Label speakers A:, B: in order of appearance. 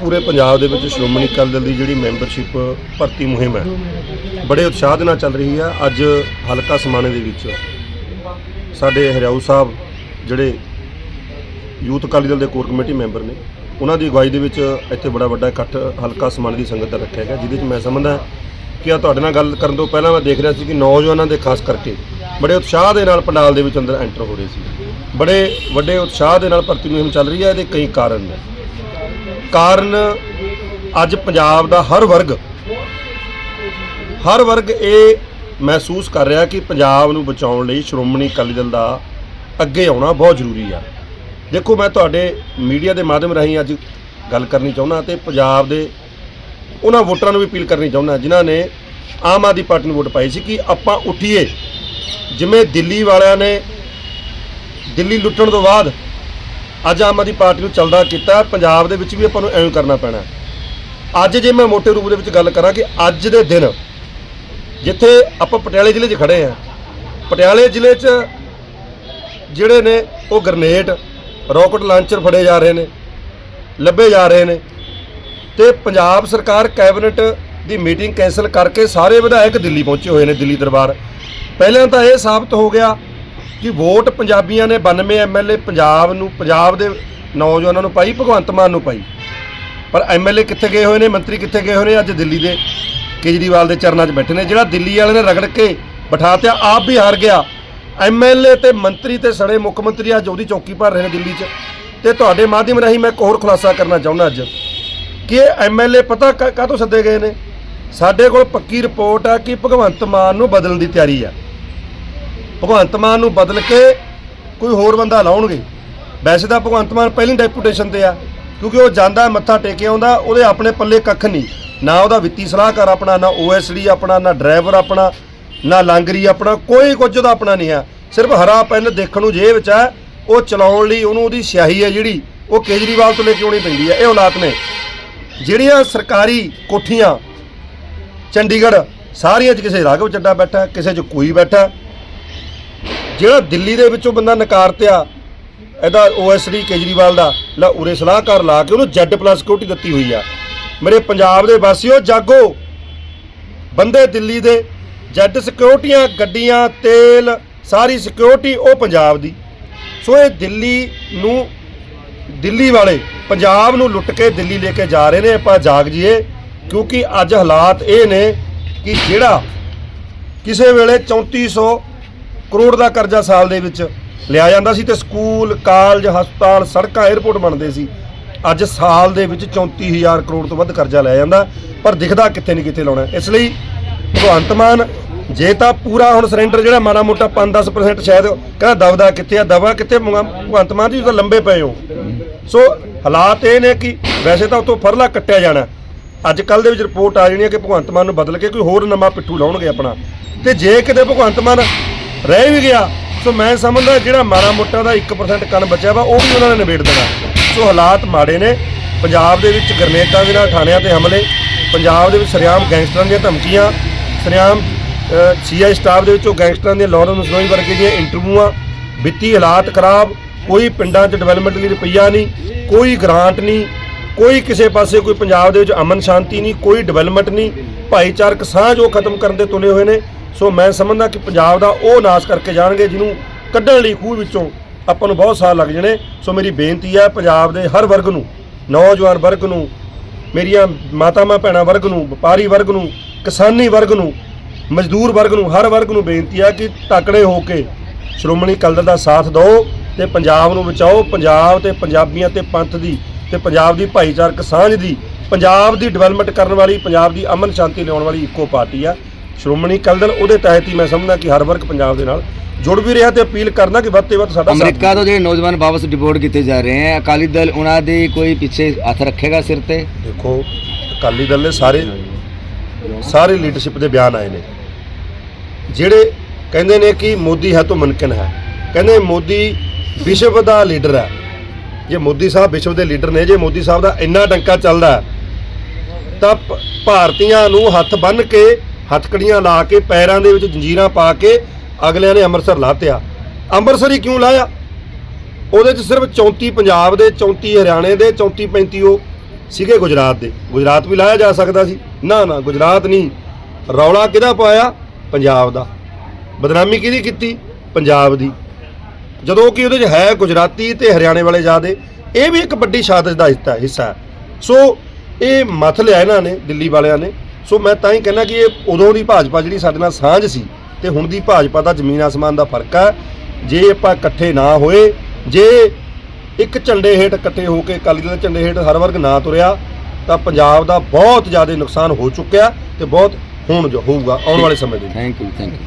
A: ਪੂਰੇ ਪੰਜਾਬ ਦੇ ਵਿੱਚ ਸ਼੍ਰੋਮਣੀ ਅਕਾਲੀ ਦਲ ਦੀ ਜਿਹੜੀ ਮੈਂਬਰਸ਼ਿਪ ਭਰਤੀ ਮੁਹਿੰਮ ਹੈ, ਬੜੇ ਉਤਸ਼ਾਹ ਦੇ ਨਾਲ ਚੱਲ ਰਹੀ ਹੈ ਅੱਜ ਹਲਕਾ ਸਮਾਣੇ ਦੇ ਵਿੱਚ ਸਾਡੇ ਹਰਿਆਊ ਸਾਹਿਬ ਜਿਹੜੇ ਯੂਥ ਅਕਾਲੀ ਦਲ ਦੇ ਕੋਰ ਕਮੇਟੀ ਮੈਂਬਰ ਨੇ, ਉਹਨਾਂ ਦੀ ਅਗਵਾਈ ਦੇ ਵਿੱਚ ਇੱਥੇ ਬੜਾ ਵੱਡਾ ਇਕੱਠ ਹਲਕਾ ਸਮਾਣੇ ਦੀ ਸੰਗਤ ਦਾ ਰੱਖਿਆ ਗਿਆ, ਜਿਹਦੇ ਵਿੱਚ ਮੈਂ ਸਮਝਦਾ ਕਿ ਆ ਤੁਹਾਡੇ ਨਾਲ ਗੱਲ ਕਰਨ ਤੋਂ ਪਹਿਲਾਂ ਮੈਂ ਦੇਖ ਰਿਹਾ ਸੀ ਕਿ ਨੌਜਵਾਨਾਂ ਦੇ ਖਾਸ ਕਰਕੇ ਬੜੇ ਉਤਸ਼ਾਹ ਦੇ ਨਾਲ ਪੰਡਾਲ ਦੇ ਵਿੱਚ ਅੰਦਰ ਐਂਟਰ ਹੋ ਰਹੇ ਸੀ। ਬੜੇ ਵੱਡੇ ਉਤਸ਼ਾਹ ਦੇ ਨਾਲ ਭਰਤੀ ਮੁਹਿੰਮ ਚੱਲ ਰਹੀ ਹੈ ਇਹਦੇ ਕਈ ਕਾਰਨ ਨੇ। ਕਾਰਨ ਅੱਜ ਪੰਜਾਬ ਦਾ ਹਰ ਵਰਗ ਹਰ ਵਰਗ ਇਹ ਮਹਿਸੂਸ ਕਰ ਰਿਹਾ ਕਿ ਪੰਜਾਬ ਨੂੰ ਬਚਾਉਣ ਲਈ ਸ਼੍ਰੋਮਣੀ ਅਕਾਲੀ ਦਲ ਦਾ ਅੱਗੇ ਆਉਣਾ ਬਹੁਤ ਜ਼ਰੂਰੀ ਆ। ਦੇਖੋ, ਮੈਂ ਤੁਹਾਡੇ ਮੀਡੀਆ ਦੇ ਮਾਧਿਅਮ ਰਾਹੀਂ ਅੱਜ ਗੱਲ ਕਰਨੀ ਚਾਹੁੰਦਾ ਤੇ ਪੰਜਾਬ ਦੇ ਉਹਨਾਂ ਵੋਟਰਾਂ ਨੂੰ ਵੀ ਅਪੀਲ ਕਰਨੀ ਚਾਹੁੰਦਾ, ਜਿਨ੍ਹਾਂ ਨੇ ਆਮ ਆਦਮੀ ਪਾਰਟੀ ਨੂੰ ਵੋਟ ਪਾਈ ਸੀ ਕਿ ਆਪਾਂ ਉੱਠੀਏ। ਜਿਵੇਂ ਦਿੱਲੀ ਵਾਲਿਆਂ ਨੇ ਦਿੱਲੀ ਲੁੱਟਣ ਤੋਂ ਬਾਅਦ ਅੱਜ ਆਮ ਆਦਮੀ ਪਾਰਟੀ ਨੂੰ ਚੱਲਦਾ ਕੀਤਾ, ਪੰਜਾਬ ਦੇ ਵਿੱਚ ਵੀ ਆਪਾਂ ਨੂੰ ਐਵੇਂ ਕਰਨਾ ਪੈਣਾ। ਅੱਜ ਜੇ ਮੈਂ ਮੋਟੇ ਰੂਪ ਦੇ ਵਿੱਚ ਗੱਲ ਕਰਾਂ ਕਿ ਅੱਜ ਦੇ ਦਿਨ, ਜਿੱਥੇ ਆਪਾਂ ਪਟਿਆਲੇ ਜ਼ਿਲ੍ਹੇ 'ਚ ਖੜੇ ਆ ਪਟਿਆਲੇ ਜ਼ਿਲ੍ਹੇ 'ਚ ਜਿਹੜੇ ਨੇ ਉਹ ਗ੍ਰਨੇਡ, ਰਾਕਟ ਲਾਂਚਰ ਫੜੇ ਜਾ ਰਹੇ ਨੇ, ਲੱਭੇ ਜਾ ਰਹੇ ਨੇ ਤੇ ਪੰਜਾਬ ਸਰਕਾਰ ਕੈਬਨਿਟ ਦੀ ਮੀਟਿੰਗ ਕੈਨਸਲ ਕਰਕੇ ਸਾਰੇ ਵਿਧਾਇਕ ਦਿੱਲੀ ਪਹੁੰਚੇ ਹੋਏ ਨੇ, ਦਿੱਲੀ ਦਰਬਾਰ। ਪਹਿਲਾਂ ਤਾਂ ਇਹ ਸਾਬਤ ਹੋ ਗਿਆ ਕਿ ਵੋਟ ਪੰਜਾਬੀਆਂ ਨੇ 92 ਐਮਐਲਏ ਪੰਜਾਬ ਨੂੰ, ਪੰਜਾਬ ਦੇ ਨੌਜਵਾਨਾਂ ਨੂੰ ਪਾਈ, ਭਗਵੰਤ ਮਾਨ ਨੂੰ ਪਾਈ? ਪਰ ਐਮਐਲਏ ਕਿੱਥੇ ਗਏ ਹੋਏ ਨੇ, ਮੰਤਰੀ ਕਿੱਥੇ ਗਏ ਹੋਏ ਨੇ? ਅੱਜ ਦਿੱਲੀ ਦੇ ਕੇਜਰੀਵਾਲ ਦੇ ਚਰਨਾਂ 'ਚ ਬੈਠੇ ਨੇ। ਜਿਹੜਾ ਦਿੱਲੀ ਵਾਲੇ ਨੇ ਰਗੜ ਕੇ ਬਿਠਾ ਤਿਆ ਆਪ ਵੀ ਹਾਰ ਗਿਆ। ਐਮਐਲਏ ਤੇ ਮੰਤਰੀ ਤੇ ਸੜੇ ਮੁੱਖ ਮੰਤਰੀ ਅੱਜ ਉਹਦੀ ਚੌਕੀ ਭਰ ਰਹੇ ਨੇ ਦਿੱਲੀ 'ਚ। ਤੇ ਤੁਹਾਡੇ ਮਾਧਿਅਮ ਰਾਹੀਂ ਮੈਂ ਇੱਕ ਹੋਰ ਖੁਲਾਸਾ ਕਰਨਾ ਚਾਹੁੰਦਾ ਅੱਜ। ਕਿ ਇਹ ਐਮਐਲਏ ਪਤਾ ਕਾਹ ਤੋਂ ਸੱਦੇ ਗਏ ਨੇ? ਸਾਡੇ ਕੋਲ ਪੱਕੀ ਰਿਪੋਰਟ ਆ ਕਿ ਭਗਵੰਤ ਮਾਨ ਨੂੰ ਬਦਲਣ ਦੀ ਤਿਆਰੀ ਆ। ਭਗਵੰਤ ਮਾਨ ਨੂੰ ਬਦਲ ਕੇ ਕੋਈ ਹੋਰ ਬੰਦਾ ਲਾਉਣਗੇ। ਵੈਸੇ ਤਾਂ ਭਗਵੰਤ ਮਾਨ ਪਹਿਲੀ ਡੈਪੂਟੇਸ਼ਨ ਤੇ ਆ, ਕਿਉਂਕਿ ਉਹ ਜਾਂਦਾ, ਮੱਥਾ ਟੇਕੇ ਆਉਂਦਾ, ਉਹਦੇ ਆਪਣੇ ਪੱਲੇ ਕੱਖ ਨਹੀਂ। ਨਾ ਉਹਦਾ ਵਿੱਤੀ ਸਲਾਹਕਾਰ ਆਪਣਾ, ਨਾ ਓਐਸਡੀ ਆਪਣਾ, ਨਾ ਡਰਾਈਵਰ ਆਪਣਾ, ਨਾ ਲਾਂਗਰੀ ਆਪਣਾ, ਕੋਈ ਕੁਝ ਉਹਦਾ ਆਪਣਾ ਨਹੀਂ ਆ। ਸਿਰਫ ਹਰਾ ਪੈਨ ਦੇਖਣ ਨੂੰ ਜੇਬ ਵਿੱਚ ਆ, ਉਹ ਚਲਾਉਣ ਲਈ ਉਹਨੂੰ ਉਹਦੀ ਸਿਆਹੀ ਹੈ ਜਿਹੜੀ, ਉਹ ਕੇਜਰੀਵਾਲ ਤੋਂ ਲੈ ਕੇ ਆਉਣੀ ਪੈਂਦੀ ਹੈ ਇਹ ਔਲਾਦ ਨੇ। ਜਿਹੜੀਆਂ ਸਰਕਾਰੀ ਕੋਠੀਆਂ, ਚੰਡੀਗੜ੍ਹ, ਸਾਰੀਆਂ 'ਚ ਕਿਸੇ ਰਾਘਵ ਚੱਡਾ ਬੈਠਾ, ਕਿਸੇ 'ਚ ਕੋਈ ਬੈਠਾ ਜਿਹੜਾ ਦਿੱਲੀ ਦੇ ਵਿੱਚੋਂ ਬੰਦਾ ਨਕਾਰਤਿਆ, ਇਹਦਾ ਓਐਸਡੀ ਕੇਜਰੀਵਾਲ ਦਾ, ਲਾ ਉਰੇ ਸਲਾਹਕਾਰ ਲਾ ਕੇ ਉਹਨੂੰ ਜੈਡ ਪਲੱਸ ਸਿਕਿਉਰਿਟੀ ਦਿੱਤੀ ਹੋਈ ਆ। ਮੇਰੇ ਪੰਜਾਬ ਦੇ ਵਾਸੀਓ, ਜਾਗੋ। ਬੰਦੇ ਦਿੱਲੀ ਦੇ ਜੈਡ ਸਿਕਿਉਰਿਟੀਆਂ ਗੱਡੀਆਂ, ਤੇਲ, ਸਾਰੀ ਸਿਕਿਉਰਿਟੀ ਉਹ ਪੰਜਾਬ ਦੀ। ਸੋ ਇਹ ਦਿੱਲੀ ਨੂੰ, ਦਿੱਲੀ ਵਾਲੇ ਪੰਜਾਬ ਨੂੰ ਲੁੱਟ ਕੇ ਦਿੱਲੀ ਲੈ ਕੇ ਜਾ ਰਹੇ ਨੇ, ਆਪਾਂ ਜਾਗ ਜੀਏ ਕਿਉਂਕਿ ਅੱਜ ਹਾਲਾਤ ਇਹ ਨੇ ਕਿ ਜਿਹੜਾ ਕਿਸੇ ਵੇਲੇ 3400 ਕਰੋੜ ਦਾ ਕਰਜ਼ਾ ਸਾਲ ਦੇ ਵਿੱਚ ਲਿਆ ਜਾਂਦਾ ਸੀ ਤੇ ਸਕੂਲ, ਕਾਲਜ, ਹਸਪਤਾਲ, ਸੜਕਾਂ 에ਅਰਪੋਰਟ ਬਣਦੇ ਸੀ। ਅੱਜ ਸਾਲ ਦੇ ਵਿੱਚ 34000 ਕਰੋੜ ਤੋਂ ਵੱਧ ਕਰਜ਼ਾ ਲਿਆ ਜਾਂਦਾ, ਪਰ ਦਿਖਦਾ ਕਿੱਥੇ ਨਹੀਂ ਕਿੱਥੇ ਲਾਉਣਾ ਇਸ ਲਈ ਭਗਵੰਤ ਮਾਨ, ਜੇ ਤਾਂ ਪੂਰਾ ਹੁਣ ਸਰੈਂਡਰ ਜਿਹੜਾ ਮਾੜਾ ਮੋਟਾ 5-10% ਸ਼ਾਇਦ ਕਹਿੰਦਾ ਦਬਦਾ ਕਿੱਥੇ ਆ, ਦਬਾ ਕਿੱਥੇ? ਮੰਗਾ- ਭਗਵੰਤ ਮਾਨ ਜੀ ਤਾਂ ਲੰਬੇ ਪਏ ਹੋ। ਸੋ ਹਾਲਾਤ ਇਹ ਨੇ ਕਿ ਵੈਸੇ ਤਾਂ ਉਤੋਂ ਫਰਲਾ ਕੱਟਿਆ ਜਾਣਾ ਅੱਜ ਕੱਲ ਦੇ ਵਿੱਚ ਰਿਪੋਰਟ ਆ ਜਾਣੀ ਹੈ ਕਿ ਭਗਵੰਤ ਮਾਨ ਨੂੰ ਬਦਲ ਕੇ ਕੋਈ ਹੋਰ ਨਵਾਂ ਪਿੱਠੂ ਲਾਉਣਗੇ ਆਪਣਾ। ਤੇ ਜੇ ਕਿਤੇ ਭਗਵੰਤ ਮਾਨ ਰਹਿ ਵੀ ਗਿਆ। ਸੋ ਮੈਂ ਸਮਝਦਾ ਜਿਹੜਾ ਮਾੜਾ ਮੋਟਾ ਦਾ 1% ਕਣ ਬਚਿਆ ਵਾ, ਉਹ ਵੀ ਉਹਨਾਂ ਨੇ ਨਿਬੇੜ ਦੇਣਾ। ਸੋ ਹਾਲਾਤ ਮਾੜੇ ਨੇ। ਪੰਜਾਬ ਦੇ ਵਿੱਚ ਗਰਨੇਟਾਂ ਦੇ ਨਾਲ ਥਾਣਿਆਂ ਤੇ ਹਮਲੇ। ਪੰਜਾਬ ਦੇ ਵਿੱਚ ਸਰਿਆਮ ਗੈਂਗਸਟਰਾਂ ਦੀਆਂ ਧਮਕੀਆਂ। ਸਰਿਆਮ ਸੀਆਈ ਸਟਾਫ ਦੇ ਵਿੱਚ ਉਹ ਗੈਂਗਸਟਰਾਂ ਦੀਆਂ ਲਾਰੈਂਸ ਮਸਨੋਈ ਵਰਗੇ ਦੀਆਂ ਇੰਟਰਵਿਊਆਂ ਵਿੱਤੀ ਹਾਲਾਤ ਖਰਾਬ। ਕੋਈ ਪਿੰਡਾਂ 'ਚ ਡਿਵੈਲਪਮੈਂਟ ਲਈ ਰੁਪਈਆ ਨਹੀਂ। ਕੋਈ ਗ੍ਰਾਂਟ ਨਹੀਂ। ਕੋਈ ਕਿਸੇ ਪਾਸੇ ਕੋਈ ਪੰਜਾਬ ਦੇ ਵਿੱਚ ਅਮਨ ਸ਼ਾਂਤੀ ਨਹੀਂ। ਕੋਈ ਡਿਵੈਲਪਮੈਂਟ ਨਹੀਂ। ਭਾਈਚਾਰਕ ਸਾਂਝ ਉਹ ਖਤਮ ਕਰਨ ਦੇ ਤੁਲੇ ਹੋਏ ਨੇ। ਸੋ ਮੈਂ ਸਮਝਦਾ ਕਿ ਪੰਜਾਬ ਦਾ ਉਹ ਨਾਸ਼ ਕਰਕੇ ਜਾਣਗੇ ਜਿਹਨੂੰ ਕੱਢਣ ਲਈ ਖੂਹ ਵਿੱਚੋਂ ਆਪਾਂ ਨੂੰ ਬਹੁਤ ਸਾਲ ਲੱਗ ਜਾਣੇ। ਸੋ ਮੇਰੀ ਬੇਨਤੀ ਹੈ, ਪੰਜਾਬ ਦੇ ਹਰ ਵਰਗ ਨੂੰ, ਨੌਜਵਾਨ ਵਰਗ ਨੂੰ, ਮੇਰੀਆਂ ਮਾਤਾਵਾਂ, ਭੈਣਾਂ ਵਰਗ ਨੂੰ, ਵਪਾਰੀ ਵਰਗ ਨੂੰ, ਕਿਸਾਨੀ ਵਰਗ ਨੂੰ, ਮਜ਼ਦੂਰ ਵਰਗ ਨੂੰ, ਹਰ ਵਰਗ ਨੂੰ ਬੇਨਤੀ ਹੈ ਕਿ ਤਕੜੇ ਹੋ ਕੇ ਸ਼੍ਰੋਮਣੀ ਕਲਦਰ ਦਾ ਸਾਥ ਦਿਓ ਤੇ ਪੰਜਾਬ ਨੂੰ ਬਚਾਓ। ਪੰਜਾਬ ਤੇ ਪੰਜਾਬੀਆਂ ਤੇ ਪੰਥ ਦੀ ਤੇ ਪੰਜਾਬ ਦੀ ਭਾਈਚਾਰਕ ਸਾਂਝ ਦੀ, ਪੰਜਾਬ ਦੀ ਡਿਵੈਲਪਮੈਂਟ ਕਰਨ ਵਾਲੀ, ਪੰਜਾਬ ਦੀ ਅਮਨ ਸ਼ਾਂਤੀ ਲਿਆਉਣ ਵਾਲੀ ਇੱਕੋ ਪਾਰਟੀ ਆ। ਸ਼੍ਰੋਮਣੀ ਕਲਦਰ ਉਹਦੇ ਤਹਿਤ ਹੀ ਮੈਂ ਸਮਝਦਾ ਕਿ ਹਰ ਵਰਗ ਪੰਜਾਬ ਦੇ ਨਾਲ ਜੁੜ ਵੀ ਰਿਹਾ ਤੇ ਅਪੀਲ ਕਰਨਾ ਕਿ ਵੱਧ ਤੋਂ ਵੱਧ ਸਾਡਾ
B: ਅਮਰੀਕਾ ਤੋਂ ਜਿਹੜੇ ਨੌਜਵਾਨ ਵਾਪਸ ਡਿਪੋਰਟ ਕੀਤੇ ਜਾ ਰਹੇ ਹੈ ਅਕਾਲੀ ਦਲ ਉਹਨਾਂ ਦੇ ਕੋਈ ਪਿੱਛੇ ਹੱਥ ਰੱਖੇਗਾ ਸਿਰ ਤੇ?
A: ਦੇਖੋ ਅਕਾਲੀ ਦਲ ਦੇ ਸਾਰੇ ਸਾਰੇ ਲੀਡਰਸ਼ਿਪ ਦੇ ਬਿਆਨ ਆਏ ਨੇ। ਜਿਹੜੇ ਕਹਿੰਦੇ ਨੇ ਕਿ ਮੋਦੀ ਹੈ ਤਾਂ ਮੁਮਕਿਨ ਹੈ। ਕਹਿੰਦੇ ਮੋਦੀ ਵਿਸ਼ਵ ਦਾ ਲੀਡਰ ਹੈ। ਜੇ ਮੋਦੀ ਸਾਹਿਬ ਵਿਸ਼ਵ ਦੇ ਲੀਡਰ ਨੇ ਜੇ ਮੋਦੀ ਸਾਹਿਬ ਦਾ ਇੰਨਾ ਡੰਕਾ ਚੱਲਦਾ ਤਾਂ ਭਾਰਤੀਆਂ ਨੂੰ ਹੱਥ ਬੰਨ੍ਹ ਕੇ ਹੱਥਕੜੀਆਂ ਲਾ ਕੇ, ਪੈਰਾਂ ਦੇ ਵਿੱਚ ਜੰਜੀਰਾਂ ਪਾ ਕੇ ਅਗਲਿਆਂ ਨੇ ਅੰਮ੍ਰਿਤਸਰ ਲਾਤਿਆ। ਅੰਮ੍ਰਿਤਸਰ ਹੀ ਕਿਉਂ ਲਾਇਆ? ਉਹਦੇ 'ਚ ਸਿਰਫ 34 ਪੰਜਾਬ ਦੇ 34 ਹਰਿਆਣੇ ਦੇ 34 35 ਉਹ ਸੀਗੇ ਗੁਜਰਾਤ ਦੇ। ਗੁਜਰਾਤ ਵੀ ਲਾਇਆ ਜਾ ਸਕਦਾ ਸੀ। ਨਾ ਨਾ, ਗੁਜਰਾਤ ਨਹੀਂ। ਰੌਲਾ ਕਿਹਦਾ ਪਾਇਆ? ਪੰਜਾਬ ਦਾ। ਬਦਨਾਮੀ ਕਿਹਦੀ ਕੀਤੀ? ਪੰਜਾਬ ਦੀ। ਜਦੋਂ ਕਿ ਉਹਦੇ 'ਚ ਹੈ ਗੁਜਰਾਤੀ ਤੇ ਹਰਿਆਣੇ ਵਾਲੇ ਜ਼ਿਆਦੇ, ਇਹ ਵੀ ਇੱਕ ਵੱਡੀ ਸਾਜ਼ਿਸ਼ ਦਾ ਹਿੱਸਾ ਹਿੱਸਾ ਹੈ। ਸੋ, ਇਹ ਮੱਥ ਲਿਆ ਇਹਨਾਂ ਨੇ, ਦਿੱਲੀ ਵਾਲਿਆਂ ਨੇ। ਸੋ ਮੈਂ ਤਾਂ ਹੀ ਕਹਿੰਦਾ ਕਿ ਇਹ ਉਦੋਂ ਦੀ ਭਾਜਪਾ ਜਿਹੜੀ ਸਾਡੇ ਨਾਲ ਸਾਂਝ ਸੀ ਤੇ ਹੁਣ ਦੀ ਭਾਜਪਾ ਦਾ ਜ਼ਮੀਨ ਆਸਮਾਨ ਦਾ ਫ਼ਰਕ ਹੈ ਜੇ ਆਪਾਂ ਇਕੱਠੇ ਨਾ ਹੋਏ, ਜੇ ਇੱਕ ਝੰਡੇ ਹੇਠ ਇਕੱਠੇ ਹੋ ਕੇ ਅਕਾਲੀ ਦਲ ਦੇ ਝੰਡੇ ਹੇਠ ਹਰ ਵਰਗ ਨਾ ਤੁਰਿਆ, ਤਾਂ ਪੰਜਾਬ ਦਾ ਬਹੁਤ ਜ਼ਿਆਦਾ ਨੁਕਸਾਨ ਹੋ ਚੁੱਕਿਆ ਤੇ ਬਹੁਤ ਹੋਣ ਜੋ ਹੋਊਗਾ ਆਉਣ ਵਾਲੇ ਸਮੇਂ ਦੇ ਵਿੱਚ।
B: Thank you thank you